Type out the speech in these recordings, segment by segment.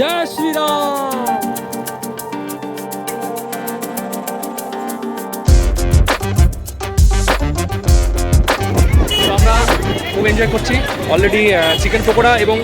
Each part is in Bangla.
জয় শ্রীরাম আমরা খুব এনজয় করছি। অলরেডি চিকেন পকোড়া এবং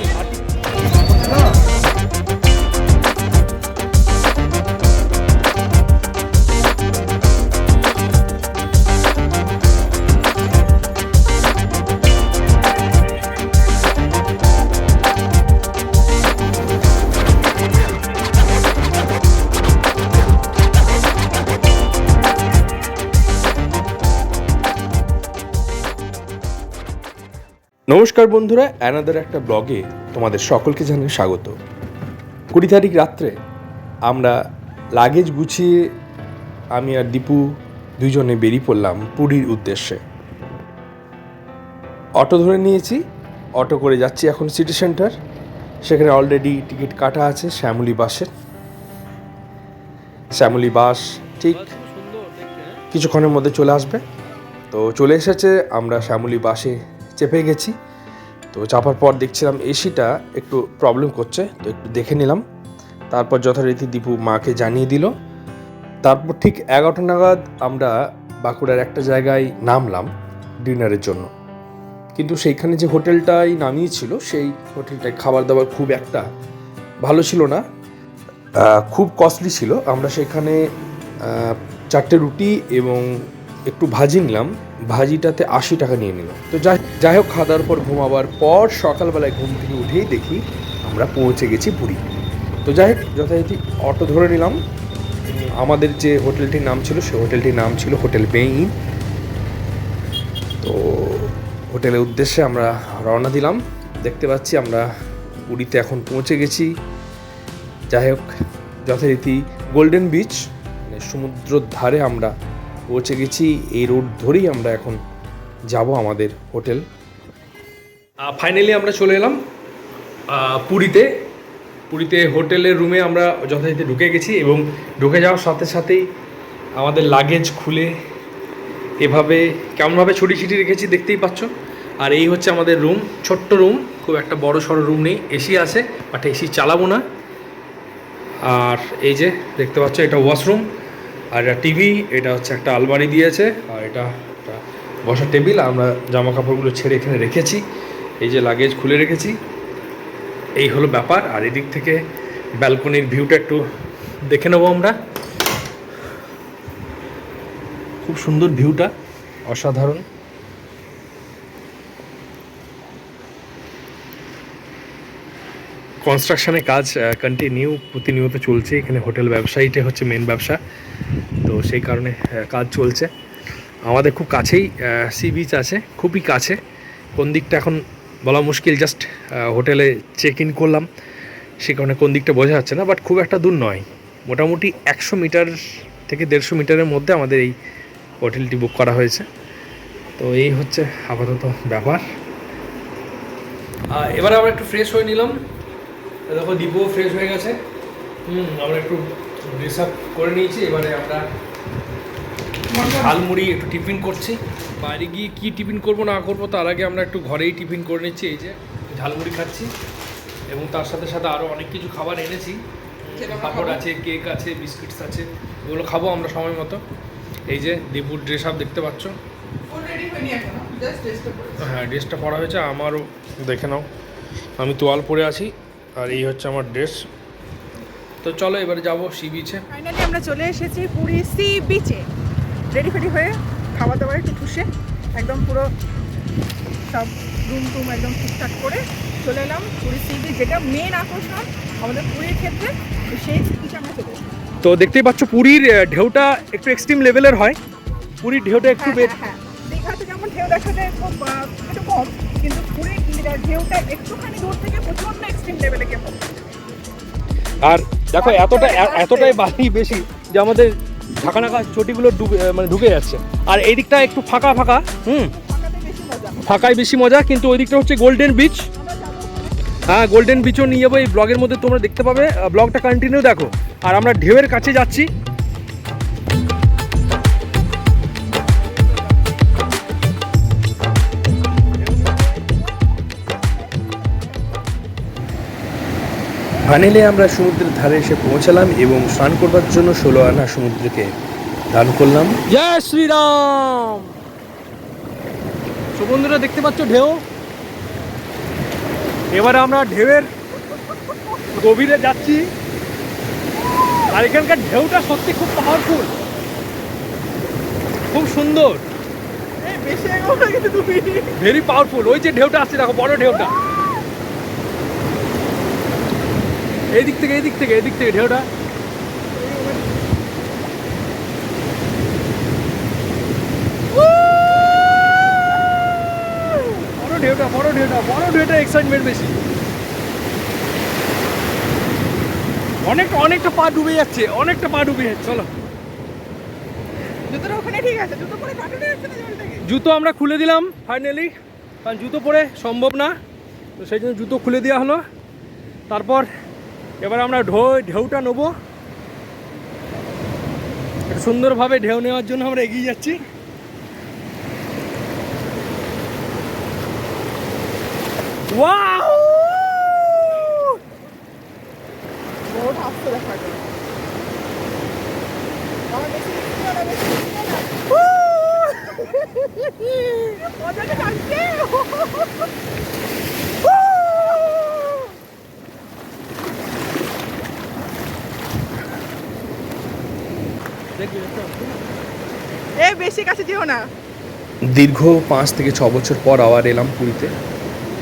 নমস্কার বন্ধুরা অ্যানাদার একটা ব্লগে তোমাদের সকলকে জানাই স্বাগত। কুড়ি তারিখ রাত্রে আমরা লাগেজ গুছিয়ে আমি আর দীপু দুজনে বেরিয়ে পড়লাম পুরীর উদ্দেশ্যে। অটো ধরে নিয়েছি, অটো করে যাচ্ছি এখন সিটি সেন্টার সেখানে অলরেডি টিকিট কাটা আছে শ্যামলী বাসের। শ্যামলী বাস ঠিক কিছুক্ষণের মধ্যে চলে আসবে। তো চলে এসেছে, আমরা শ্যামলী বাসে চেপে গেছি। তো চাপার পর দেখছিলাম এসিটা একটু প্রবলেম করছে, তো একটু দেখে নিলাম। তারপর যথারীতি দীপু মাকে জানিয়ে দিল। তারপর ঠিক এগারোটা নাগাদ আমরা বাঁকুড়ার একটা জায়গায় নামলাম ডিনারের জন্য। কিন্তু সেইখানে যে হোটেলটাই নামিয়েছিল সেই হোটেলটায় খাবার দাবার খুব একটা ভালো ছিল না। খুব কস্টলি ছিল। আমরা সেখানে চারটে রুটি এবং একটু ভাজি নিলাম, ভাজিটাতে আশি টাকা নিয়ে নিলাম। তো যাই যাই হোক, খাওয়া দাওয়ার পর ঘুমাবার পর সকালবেলায় ঘুম থেকে উঠেই দেখি আমরা পৌঁছে গেছি পুরী। তো যাই হোক, যথারীতি অটো ধরে নিলাম। আমাদের যে হোটেলটির নাম ছিল সেই হোটেলটির নাম ছিল হোটেল বেইন। তো হোটেলের উদ্দেশ্যে আমরা রওনা দিলাম। দেখতে পাচ্ছি আমরা পুরীতে এখন পৌঁছে গেছি। যাই হোক, যথারীতি গোল্ডেন বিচ মানে সমুদ্রর ধারে আমরা পৌঁছে গেছি। এই রোড ধরেই আমরা এখন যাব আমাদের হোটেল ফাইনালি আমরা চলে এলাম। পুরীতে। পুরীতে হোটেলের রুমে আমরা যথারীতি ঢুকে গেছি এবং ঢুকে যাওয়ার সাথে সাথেই আমাদের লাগেজ খুলে এভাবে কেমনভাবে ছুটি ছিটি রেখেছি দেখতেই পাচ্ছ। আর এই হচ্ছে আমাদের রুম ছোট্ট রুম খুব একটা বড় সড়ো রুম নেই। এসি আছে বাট এসি চালাবো না। আর এই যে, দেখতে পাচ্ছ, এটা ওয়াশরুম আর এটা টিভি, এটা হচ্ছে একটা আলমারি দিয়েছে, আর এটা একটা বসার টেবিল আমরা জামা কাপড়গুলো ছেড়ে এখানে রেখেছি, এই যে লাগেজ খুলে রেখেছি। এই হলো ব্যাপার, আর এদিক থেকে ব্যালকনির ভিউটা একটু দেখে নেব আমরা। খুব সুন্দর ভিউটা অসাধারণ। কনস্ট্রাকশনের কাজ কন্টিনিউ প্রতিনিয়ত চলছে। এখানে হোটেল ব্যবসায়ীটা হচ্ছে মেন ব্যবসা। তো সেই কারণে কাজ চলছে। আমাদের খুব কাছেই সি বিচ আছে, খুবই কাছে। কোন দিকটা এখন বলা মুশকিল জাস্ট হোটেলে চেক ইন করলাম। সে কারণে কোন দিকটা বোঝা যাচ্ছে না বাট খুব একটা দূর নয়। মোটামুটি একশো মিটার থেকে দেড়শো মিটারের মধ্যে আমাদের এই হোটেলটি বুক করা হয়েছে। তো এই হচ্ছে আপাতত ব্যাপার। এবার আমরা একটু ফ্রেশ হয়ে নিলাম। দেখো দীপও ফ্রেশ হয়ে গেছে। হুম আমরা একটু ড্রেস আপ করে নিয়েছি এবারে আমরা ঝালমুড়ি একটু টিফিন করছি। বাইরে গিয়ে কী টিফিন করব না করব তার আগে আমরা একটু ঘরেই টিফিন করে নিচ্ছি এই যে ঝালমুড়ি খাচ্ছি। এবং তার সাথে সাথে আরও অনেক কিছু খাবার এনেছি। পাপড় আছে কেক আছে বিস্কিটস আছে এগুলো খাব আমরা সময় মতো। এই যে দীপুর ড্রেস আপ দেখতে পাচ্ছ। হ্যাঁ ড্রেসটা পরা হয়েছে আমারও দেখে নাও। আমি তোয়াল পরে আছি। আর এই হচ্ছে আমার ড্রেস। তো চলো এবারে যাব সি বিচে ফাইনালি আমরা চলে এসেছি পুরী সি বিচে রেডি ফেডি হয়ে খাওয়া দাওয়া একটু ঠুসে একদম পুরো সব রুম টুম একদম ঠিকঠাক করে চলে এলাম পুরী সি বিচ যেটা মেন আকর্ষণ আমাদের পুরীর ক্ষেত্রে তো সেই সি বিচে আমরা চলে তো দেখতেই পাচ্ছ পুরীর ঢেউটা একটু এক্সট্রিম লেভেলের হয়। পুরীর ঢেউটা একটু হ্যাঁ, বেশ হ্যাঁ, হ্যাঁ। দীঘাতে যেমন ঢেউ দেখা যায় খুব একটু কম কিন্তু পুরীর ঢেউটা একটুখানি দূর থেকে প্রচণ্ড এক্সট্রিম লেভেলে গিয়ে আর দেখো এতটা এতটাই বালি বেশি যে আমাদের ঢাকা নাকা চটিগুলো ডুবে মানে ঢুকে যাচ্ছে। আর এই দিকটা একটু ফাঁকা ফাঁকা হুম? ফাঁকায় বেশি মজা। কিন্তু ওই দিকটা হচ্ছে গোল্ডেন বিচ হ্যাঁ গোল্ডেন বিচও নিয়ে যাব। এই ব্লগের মধ্যে তোমরা দেখতে পাবে। ব্লগটা কন্টিনিউ দেখো। আর আমরা ঢেউয়ের কাছে যাচ্ছি। ফাইনালি আমরা সমুদ্রের ধারে এসে পৌঁছালাম এবং স্নান করবার জন্য ষোলো আনা সমুদ্রকে দান করলাম। জয় শ্রীরাম! বন্ধুরা দেখতে পাচ্ছ ঢেউ? এবারে আমরা ঢেউয়ের গভীরে যাচ্ছি। আর এখানকার ঢেউটা সত্যি খুব পাওয়ারফুল খুব সুন্দর। ভেরি পাওয়ারফুল ওই যে ঢেউটা আসছে দেখো বড় ঢেউটা। এই দিক থেকে এই দিক থেকে এই দিক থেকে ঢেউটা। বড় ঢেউটা বড় ঢেউটা বড় ঢেউটা এক্সাইটমেন্ট বেশি। অনেকটা অনেকটা পা ডুবে যাচ্ছে অনেকটা পা ডুবে যাচ্ছে চলো। জুতো আমরা খুলে দিলাম ফাইনালি কারণ জুতো পরে সম্ভব না তো সেই জন্য জুতো খুলে দেওয়া হলো। তারপর এবার আমরা ঢৌ ঢেউটা নেব। সুন্দরভাবে ঢেউ নেওয়ার জন্য আমরা এগিয়ে যাচ্ছি। ওয়াও বড়টা আসতে দেখা যায় আমার বেশি দেখতে হবে না, বেশি দেখতে হবে না। মজাটা লাগছে। দেখবি দেখতে বেশি কাছে না। দীর্ঘ পাঁচ থেকে ছ বছর পর আবার এলাম পুরীতে।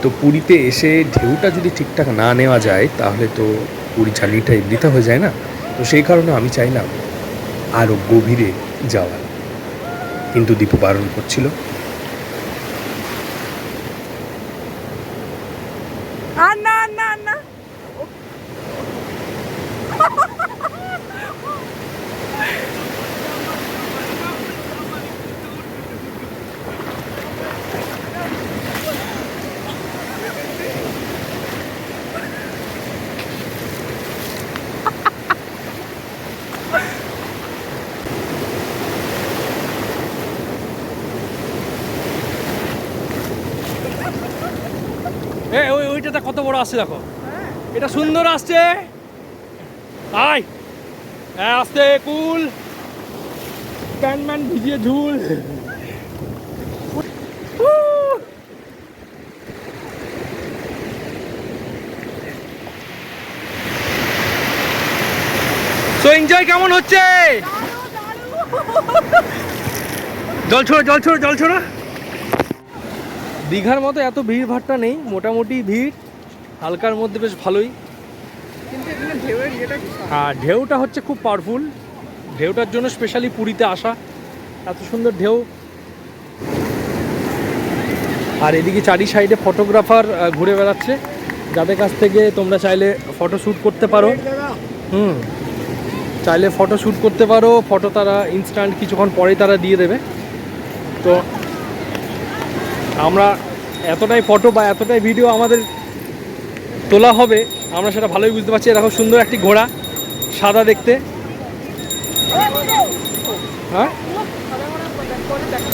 তো পুরীতে এসে ঢেউটা যদি ঠিকঠাক না নেওয়া যায়, তাহলে তো পুরী জার্নিটাই বৃথা হয়ে যায় না। তো সেই কারণে আমি চাইলাম আরও গভীরে যাওয়ার। কিন্তু দীপু বারণ করছিল আর না আর না আর না এ ওই ওইটাতে কত বড় আসছে দেখো। এটা সুন্দর আসছে। আয়। হ্যাঁ আসতে কুল। প্যান্ট ম্যান ভিজিয়ে ঝুল সো এনজয় কেমন হচ্ছে? জল ছোড়ো জল ছোড়ো জল ছোড়ো। দীঘার মতো এত ভিড় ভাট্টা নেই মোটামুটি ভিড় হালকার মধ্যে বেশ ভালোই। আর ঢেউটা হচ্ছে খুব পাওয়ারফুল ঢেউটার জন্য স্পেশালি পুরীতে আসা। এত সুন্দর ঢেউ। আর এদিকে চারি সাইডে ফটোগ্রাফার ঘুরে বেড়াচ্ছে। যাদের কাছ থেকে তোমরা চাইলে ফটো শ্যুট করতে পারো। হুম। চাইলে ফটো শ্যুট করতে পারো। ফটো তারা ইনস্ট্যান্ট কিছুক্ষণ পরেই তারা দিয়ে দেবে। তো আমরা এতটাই ফটো বা এতটাই ভিডিও আমাদের তোলা হবে, আমরা সেটা ভালোই বুঝতে পারছি। এরকম সুন্দর একটি ঘোড়া, সাদা দেখতে। হ্যাঁ?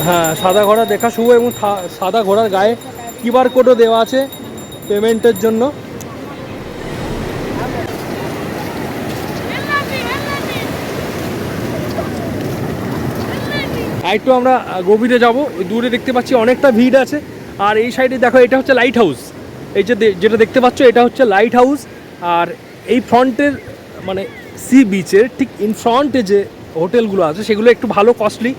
হ্যাঁ সাদা ঘোড়া দেখা শুভ এবং সাদা ঘোড়ার গায়ে কিউআর কোডও দেওয়া আছে পেমেন্টের জন্য। আর একটু আমরা গভীরে যাব। দূরে দেখতে পাচ্ছি অনেকটা ভিড় আছে। আর এই সাইডে দেখো, এটা হচ্ছে লাইট হাউস এই যে যেটা দেখতে পাচ্ছ, এটা হচ্ছে লাইট হাউস আর এই ফ্রন্টের মানে সি বিচের ঠিক ইন ফ্রন্টে যে হোটেলগুলো আছে, সেগুলো একটু ভালো কস্টলি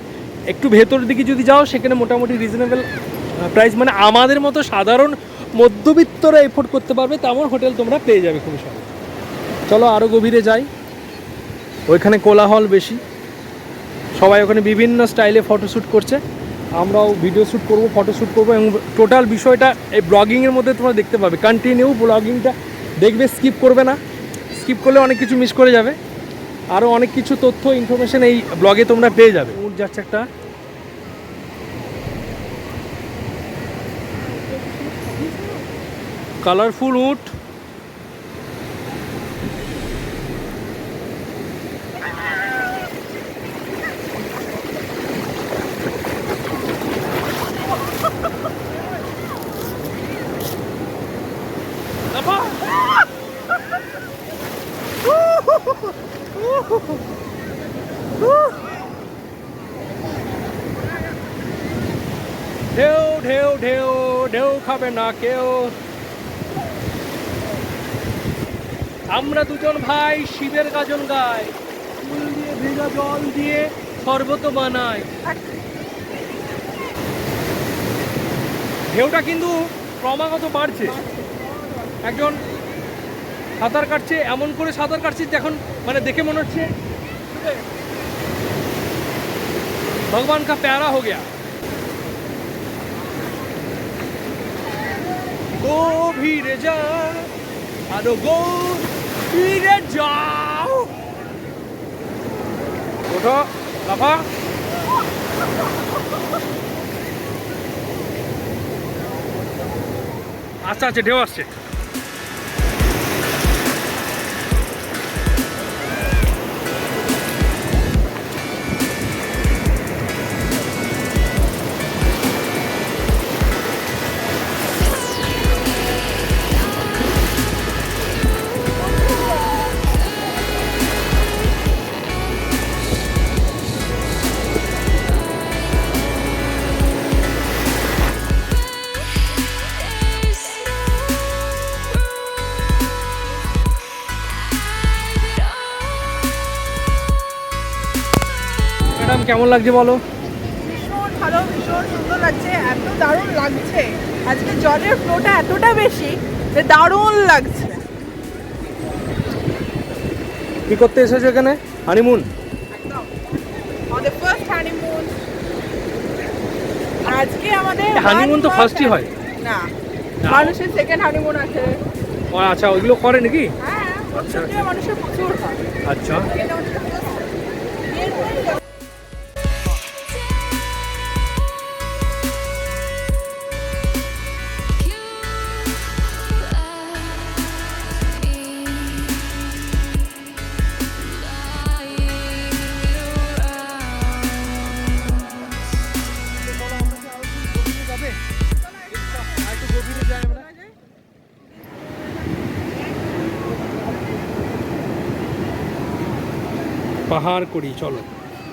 একটু ভেতরের দিকে যদি যাও, সেখানে মোটামুটি রিজনেবল প্রাইস মানে আমাদের মতো সাধারণ মধ্যবিত্তরা এফোর্ড করতে পারবে, তেমন হোটেল তোমরা পেয়ে যাবে খুবই সহজে। চলো আরও গভীরে যাই। ওইখানে কোলাহল বেশি। সবাই ওখানে বিভিন্ন স্টাইলে ফটোশ্যুট করছে। আমরাও ভিডিও শ্যুট করব ফটোশ্যুট করব এবং টোটাল বিষয়টা এই ব্লগিংয়ের মধ্যে তোমরা দেখতে পাবে। কন্টিনিউ ব্লগিংটা দেখবে স্কিপ করবে না। স্কিপ করলে অনেক কিছু মিস করে যাবে। আরও অনেক কিছু তথ্য ইনফরমেশান এই ব্লগে তোমরা পেয়ে যাবে। উঠ যাচ্ছে একটা। কালারফুল উট ঢেউ ঢেউ ঢেউ ঢেউ না কেউ। আমরা দুজন ভাই শিবের গাজন গাই। ফুল দিয়ে ভেজা জল দিয়ে শরবত বানাই। ঢেউটা কিন্তু ক্রমাগত বাড়ছে। একজন সাঁতার কাটছে, এমন করে সাঁতার কাটছে এখন মানে দেখে মনে হচ্ছে ভগবান কা প্যারা হো গয়া। গভীরে যা আরও গভীরে যাও। ওঠো লাফা। আচ্ছা আচ্ছা ঢেউ আসছে। কেমন লাগছে বলো? ভীষণ ভালো ভীষণ সুন্দর লাগছে এত দারুণ লাগছে। আজকে জলের ফ্লোটা এতটা বেশি যে দারুণ লাগছে। কি করতে এসেছ এখানে? হানিমুন আমাদের ফার্স্ট হানিমুন আজকে আমাদের হানিমুন তো ফার্স্টই হয়। না। মানুষের সেকেন্ড হানিমুন আছে। ও আচ্ছা ওইগুলো করে নাকি? হ্যাঁ মানুষের প্রচুর হয়। আচ্ছা। পাহাড় করি চলো।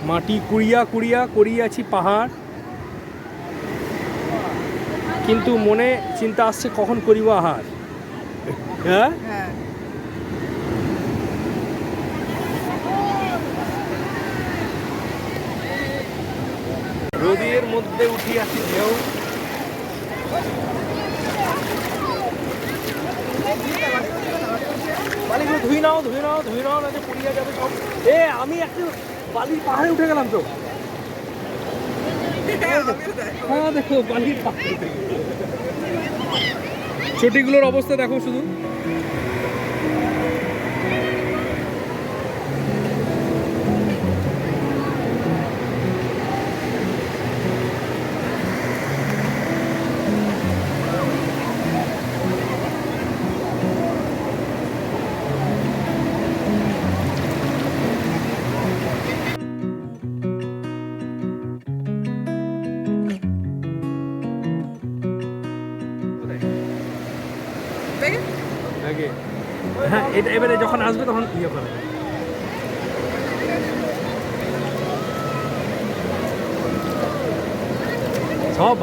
মাটি কুড়িয়া কুড়িয়া করিয়াছি পাহাড়। কিন্তু মনে চিন্তা আসছে কখন করিব আহার? হ্যাঁ? রোদের নদীর মধ্যে উঠিয়াছি ঢেউ। ধুই নাও ধুই নাও না যাবে সব। এ, আমি একটু বালির পাহাড়ে উঠে গেলাম তো। হ্যাঁ দেখো, বালির পাহাড়ে। চটিগুলোর অবস্থা দেখো শুধু।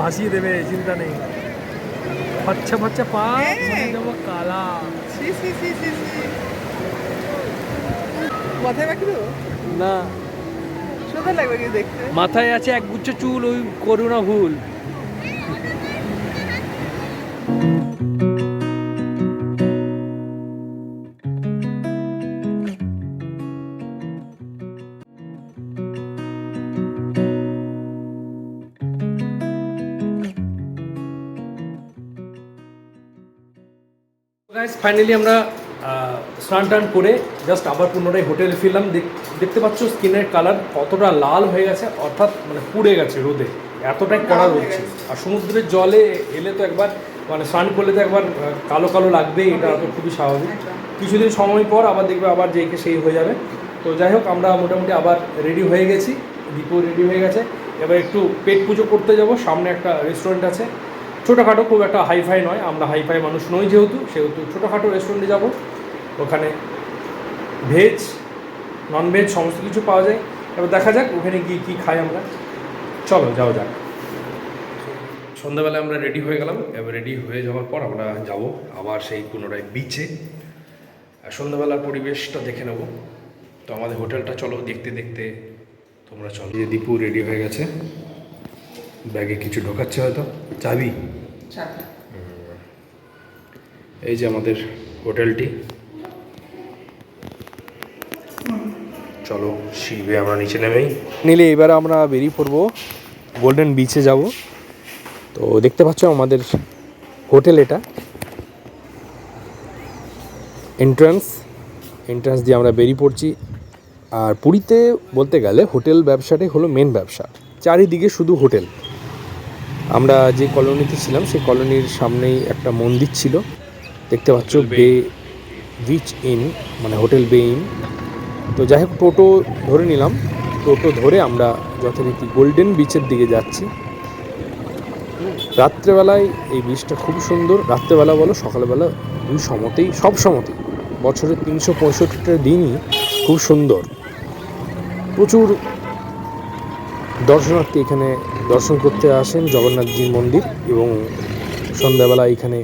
ভাসিয়ে দেবে চিন্তা নেই ফচ্ছা ফচ্ছা পা। কালা সি সি সি সি সি মাথায় বাকি দেবো না সুন্দর লাগবে দেখতে মাথায় আছে এক গুচ্ছ চুল ওই করুণা ভুল ফাইনালি আমরা স্নান টান করে জাস্ট আবার পুনরায় হোটেলে ফিরলাম। দেখ- দেখতে পাচ্ছ স্কিনের কালার কতটা লাল হয়ে গেছে অর্থাৎ মানে পুড়ে গেছে রোদে। এতটাই কড়া গেছে। আর সমুদ্রের জলে এলে তো একবার মানে স্নান করলে তো একবার কালো কালো লাগবেই এটা তো খুবই স্বাভাবিক। কিছুদিন সময় পর আবার দেখবে আবার যেইকে সেই হয়ে যাবে। তো যাই হোক আমরা মোটামুটি আবার রেডি হয়ে গেছি। দীপও রেডি হয়ে গেছে। এবার একটু পেট পুজো করতে যাব। সামনে একটা রেস্টুরেন্ট আছে। ছোটোখাটো খুব একটা হাইফাই নয়, আমরা হাইফাই মানুষ নই যেহেতু, সেহেতু ছোটোখাটো রেস্টুরেন্টে যাব। ওখানে ভেজ ননভেজ সমস্ত কিছু পাওয়া যায়। এবার দেখা যাক ওখানে গিয়ে কী খাই আমরা। চলো যাও যাক। সন্ধ্যাবেলা আমরা রেডি হয়ে গেলাম। এবার রেডি হয়ে যাওয়ার পর আমরা যাব আবার সেই পুনরায় বিচে আর সন্ধ্যাবেলার পরিবেশটা দেখে নেব। তো আমাদের হোটেলটা চলো দেখতে দেখতে তোমরা চলো। যে দীপু রেডি হয়ে গেছে। ব্যাগে কিছু ঢোকাচ্ছে হয়তো। চাবি? এই যে আমাদের হোটেলটি। চলো শিবে আমরা নিচে নেমেই। নিলে এবার আমরা বেরিয়ে পড়ব গোল্ডেন বিচে যাব। তো দেখতে পাচ্ছ আমাদের হোটেল এটা। এন্ট্রান্স এন্ট্রান্স দিয়ে আমরা বেরিয়ে পড়ছি। আর পুরীতে বলতে গেলে হোটেল ব্যবসাটাই হলো মেন ব্যবসা। চারিদিকে শুধু হোটেল। আমরা যে কলোনিতে ছিলাম সেই কলোনির সামনেই একটা মন্দির ছিল। দেখতে পাচ্ছ বে বিচ ইন মানে হোটেল বে ইন তো যাই হোক টোটো ধরে নিলাম। টোটো ধরে আমরা যথারীতি গোল্ডেন বিচের দিকে যাচ্ছি। রাত্রেবেলায় এই বীজটা খুব সুন্দর। রাত্রেবেলা বলো সকালবেলা দুই সমতেই সব সমতেই। বছরের তিনশো পঁয়ষট্টিটা দিনই খুব সুন্দর। প্রচুর দর্শনার্থী এখানে দর্শন করতে আসেন জগন্নাথজির মন্দির এবং সন্ধ্যাবেলা এখানে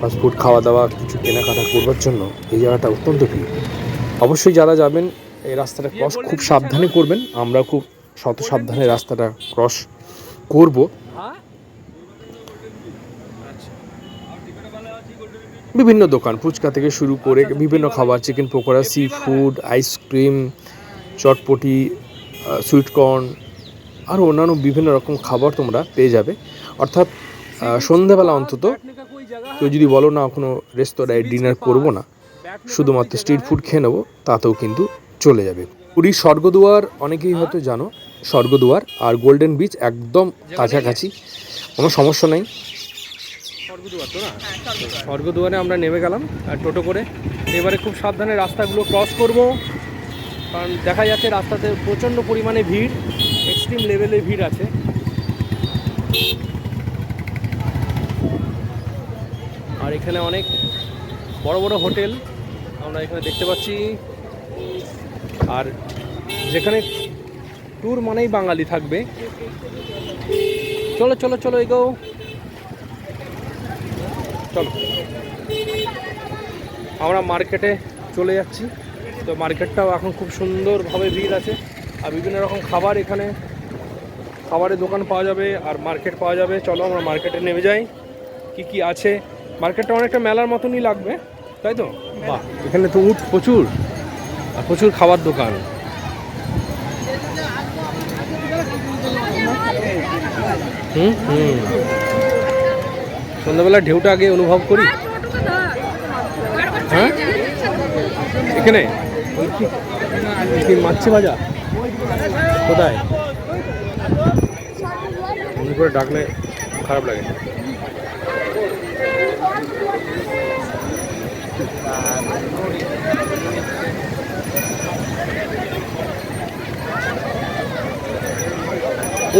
ফাস্টফুড খাওয়া দাওয়া কিছু কেনাকাটা করবার জন্য এই জায়গাটা অত্যন্ত ভিড় অবশ্যই যারা যাবেন, এই রাস্তাটা ক্রস খুব সাবধানে করবেন। আমরা খুব শত সাবধানে রাস্তাটা ক্রস করব। বিভিন্ন দোকান, ফুচকা থেকে শুরু করে বিভিন্ন খাবার, chicken pakora seafood ice cream চটপটি সুইটকর্ন আরও অন্যান্য বিভিন্ন রকম খাবার তোমরা পেয়ে যাবে। অর্থাৎ আহ, সন্ধ্যাবেলা অন্তত কেউ যদি বলো না কোনো রেস্তোরাঁয় ডিনার করব না শুধুমাত্র স্ট্রিট ফুড খেয়ে নেব তাতেও কিন্তু চলে যাবে। পুরীর স্বর্গদুয়ার অনেকেই হয়তো জানো স্বর্গদুয়ার আর গোল্ডেন বিচ একদম কাছাকাছি। কোনো সমস্যা নেই। স্বর্গদুয়ারে আমরা নেমে গেলাম আর টোটো করে। এবারে খুব সাবধানে রাস্তাগুলো ক্রস করব কারণ দেখা যাচ্ছে রাস্তাতে প্রচণ্ড পরিমাণে ভিড়। এক্সট্রিম লেভেলে ভিড় আছে। আর এখানে অনেক বড় বড় হোটেল আমরা এখানে দেখতে পাচ্ছি। আর যেখানে ট্যুর মানেই বাঙালি থাকবে। চলো চলো চলো এগো চলো। আমরা মার্কেটে চলে যাচ্ছি। তো মার্কেটটাও এখন খুব সুন্দরভাবে ভিড় আছে। আর বিভিন্ন রকম খাবার এখানে। খাবারের দোকান পাওয়া যাবে আর মার্কেট পাওয়া যাবে। চলো আমরা মার্কেটে নেমে যাই। কি কি আছে? মার্কেটটা অনেকটা মেলার মতনই লাগবে তাই তো? বাহ এখানে তো উঠ প্রচুর। আর প্রচুর খাবার দোকান। হুম হুম। সন্ধ্যাবেলা ঢেউটা আগে অনুভব করি। হ্যাঁ? এখানে? মাছি ভাজা কোথায়? মনে করে ডাকলে খারাপ লাগে।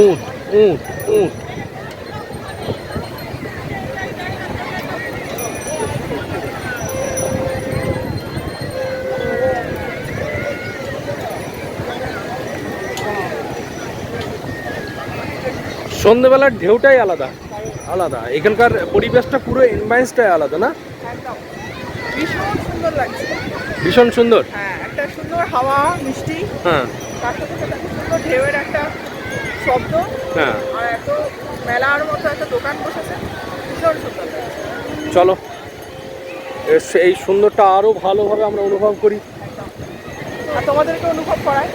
উঠ উঠ উঠ। সন্ধ্যেবেলার ঢেউটাই আলাদা আলাদা। এখানকার পরিবেশটা পুরো এনভায়েন্সটাই আলাদা না? ভীষণ সুন্দর লাগছে। ভীষণ সুন্দর? হ্যাঁ একটা সুন্দর হাওয়া মিষ্টি। হ্যাঁ। তার সাথে সাথে সুন্দর ঢেউয়ের একটা শব্দ। হ্যাঁ। আর এত মেলার মতো একটা দোকান বসেছে। ভীষণ সুন্দর লাগছে। চলো। এই সুন্দরটা আরও ভালোভাবে আমরা অনুভব করি। আর তোমাদেরকে অনুভব করায়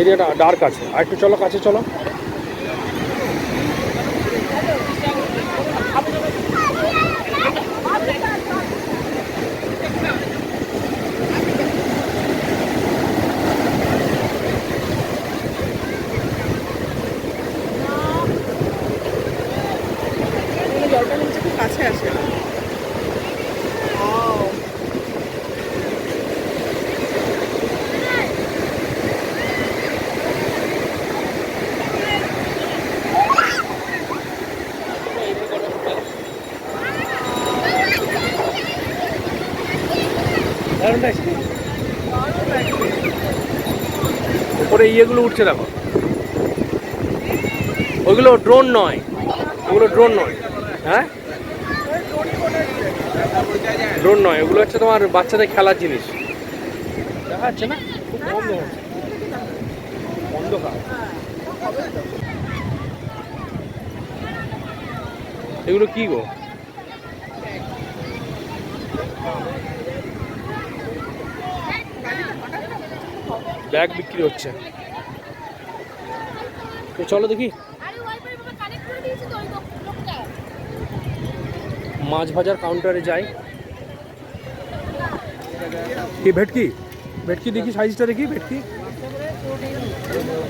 এরিয়াটা ডার্ক আছে। আর একটু চলো কাছে চলো। উপরে ইয়েগুলো উঠছে দেখো। ওইগুলো ড্রোন নয়। ওগুলো ড্রোন নয়। হ্যাঁ? ড্রোন নয়। ওগুলো হচ্ছে তোমার বাচ্চাদের খেলার জিনিস। দেখা যাচ্ছে না? এগুলো কি গো? ব্যাগ বিক্রি হচ্ছে। তো চলো দেখি। আরে ওয়াইফাই বাবা কানেক্ট করে দিয়েছে তো ওই লোক- লোকটা মাছ ভাজার কাউন্টারে যাই। কি ভেটকি? ভেটকি দেখি সাইজটা দেখি ভেটকি।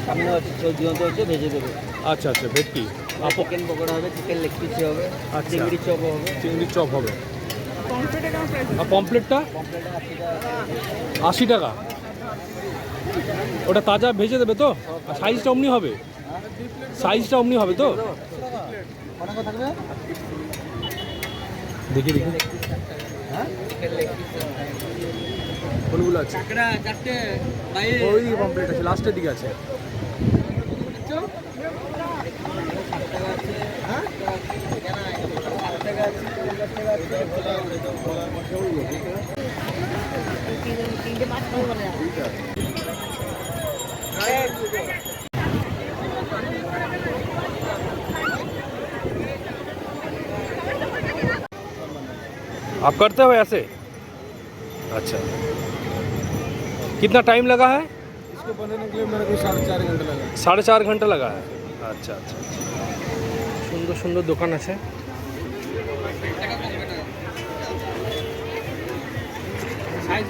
সামনে আছে চৌদ্দ হচ্ছে ভেজে দেবে। আচ্ছা আচ্ছা ভেটকি। চিকেন পকোড়া হবে চিকেন লেগ পিস হবে আচ্ছা। চিংড়ি চপ হবে। চপ হবে। আর পমপ্লেটটা আশি টাকা। ওটা তাজা ভেজে দেবে তো? আর সাইজটা অমনি হবে। সাইজটা অমনি হবে তো? দেখি দেখি। কোনগুলো আছে? লাস্টের দিকে আছে। তিনটে মাছ आप करते हो ऐसे अच्छा कितना टाइम लगा है इसको बनाने के लिए मेरे को साढ़े चार घंटे लगा সাড়ে চার ঘন্টা লাগা है আচ্ছা আচ্ছা সুন্দর সুন্দর দোকান আছে साइज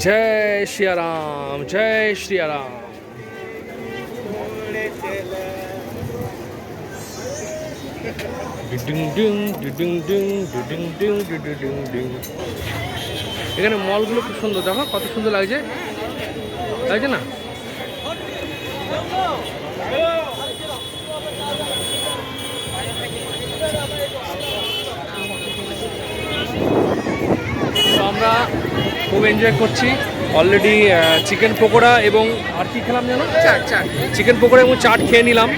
জয় শ্রীরাম জয় শ্রীরাম এখানে মলগুলো খুব সুন্দর, দেখো কত সুন্দর লাগছে। লাগছে না? আমরা খুব এনজয় করছি। অলরেডি চিকেন পকোড়া এবং আর কি খেলাম জানো? চিকেন পকোড়া এবং চাট খেয়ে নিলাম।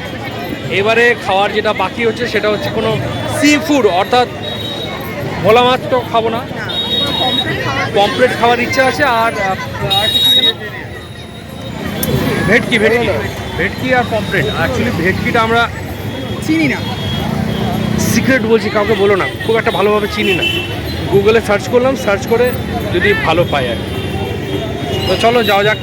এবারে খাওয়ার যেটা বাকি হচ্ছে সেটা হচ্ছে কোনো সি ফুড অর্থাৎ ভোলা মাছ তো খাব না। পমপ্লেট খাওয়ার ইচ্ছা আছে আর? ভেটকি ভেটকি। ভেটকি। আর পমপ্লেট অ্যাকচুয়ালি ভেটকিটা আমরা চিনি না। সিক্রেট বলছি কাউকে বলো না। খুব একটা ভালোভাবে চিনি না। গুগলে সার্চ করলাম সার্চ করে যদি ভালো পাই আর। তো চলো যাওয়া যাক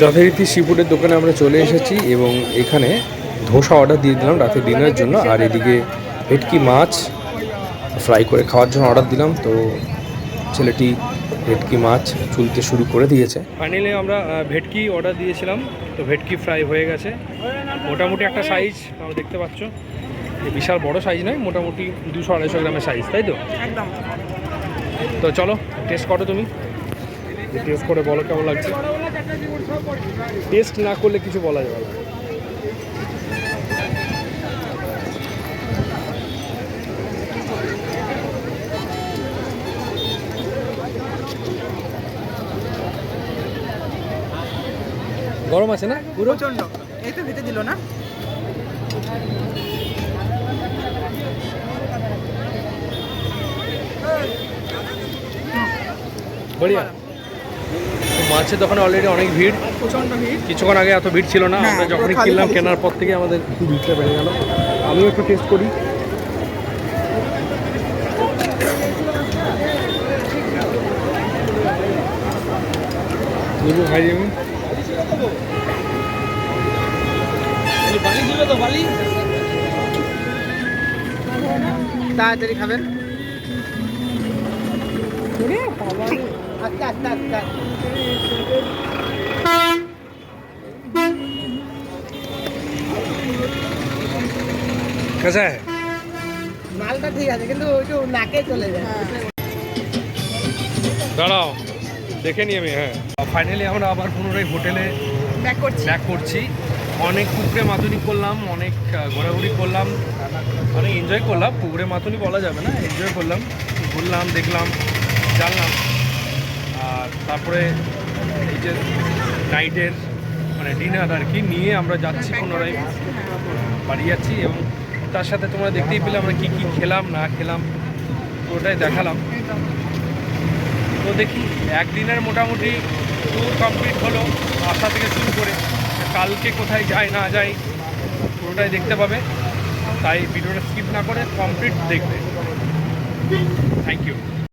যথারীতি সিফুডের দোকানে আমরা চলে এসেছি এবং এখানে ধোসা অর্ডার দিয়ে দিলাম রাতে ডিনারের জন্য। আর এদিকে ভেটকি মাছ ফ্রাই করে খাওয়ার জন্য অর্ডার দিলাম। তো ছেলেটি ভেটকি মাছ চুলতে শুরু করে দিয়েছে। ফাইনালি আমরা ভেটকি অর্ডার দিয়েছিলাম। তো ভেটকি ফ্রাই হয়ে গেছে। মোটামুটি একটা সাইজ তোমরা দেখতে পাচ্ছ। বিশাল বড় সাইজ নয় মোটামুটি দুশো আড়াইশো গ্রামের সাইজ তাই তো? একদম। তো চলো টেস্ট করো তুমি। টেস্ট করে বলো কেমন লাগছে? টেস্ট না করলে কিছু বলা যাবে না। গরম আছে না? পুরো? প্রচণ্ড এই তো ভেতরে দিল না? বড়িয়া। মাছের দোকানে অলরেডি অনেক ভিড়। প্রচণ্ড ভিড়। কিছুক্ষণ আগে এত ভিড় ছিল না হ্যাঁ, আমরা যখনই কিনলাম কেনার পর থেকে আমাদের ভিড়টা বেড়ে গেল। আমিও একটু টেস্ট করি। খাই আমি? তাড়াতাড়ি খাবেন। আচ্ছা আচ্ছা আচ্ছা। कैसा है মালটা ঠিক আছে কিন্তু ওই যে নাকে চলে যায় দাঁড়াও দেখে নি আমি হ্যাঁ ফাইনালি আমরা আবার পুনরায় হোটেলে ব্যাক করছি ব্যাক করছি অনেক পুকুরে মাতুনি করলাম অনেক আহ, ঘোরাঘুরি করলাম অনেক এনজয় করলাম পুকুরে মাতুনি বলা যাবে না এনজয় করলাম ঘুরলাম দেখলাম জানলাম আর তারপরে এই যে নাইটের মানে ডিনার আর কি, নিয়ে আমরা যাচ্ছি পুনরায়, বাড়ি যাচ্ছি এবং তার সাথে তোমরা দেখতেই পেলে আমরা কী কী খেলাম, না খেলাম, পুরোটাই দেখালাম। তো দেখি একদিনের মোটামুটি ট্যুর কমপ্লিট হলো আসা থেকে শুরু করে, কালকে কোথায় যায়, না যায়, পুরোটাই দেখতে পাবে। তাই ভিডিওটা স্কিপ না করে কমপ্লিট দেখবে। Thank you